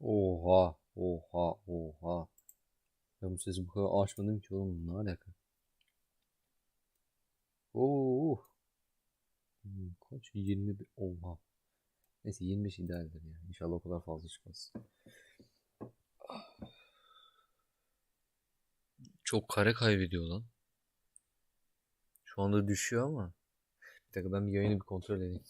Oha, oha, oha. Ben bu sesi bu kadar açmadım ki oğlum ne alaka? Oo. Hmm, Kaç? 21. Oha. Neyse 25 idealdir ya. İnşallah o kadar fazla çıkmaz. Çok kare kaybediyor lan. Şu anda düşüyor ama. Bir dakika ben bir yayını bir kontrol edeyim.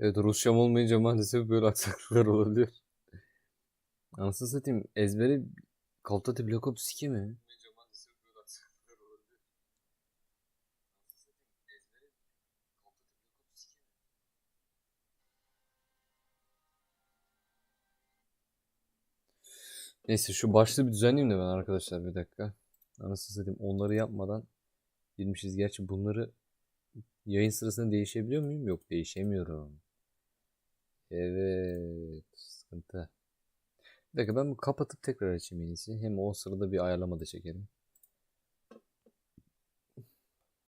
Evet Rusçam olmayınca maalesef böyle aksaklıklar olabiliyor. Anasını satayım ezbere Call of Duty Black Ops 2 mi? Neyse şu başlığı bir düzenleyeyim de ben arkadaşlar bir dakika. Anasını satayım onları yapmadan girmişiz. Gerçi bunları yayın sırasında değişebiliyor muyum? Yok değişemiyorum. Evet sıkıntı. Bir dakika ben bu kapatıp tekrar açayım en iyisi. Hem o sırada bir ayarlama da çekelim.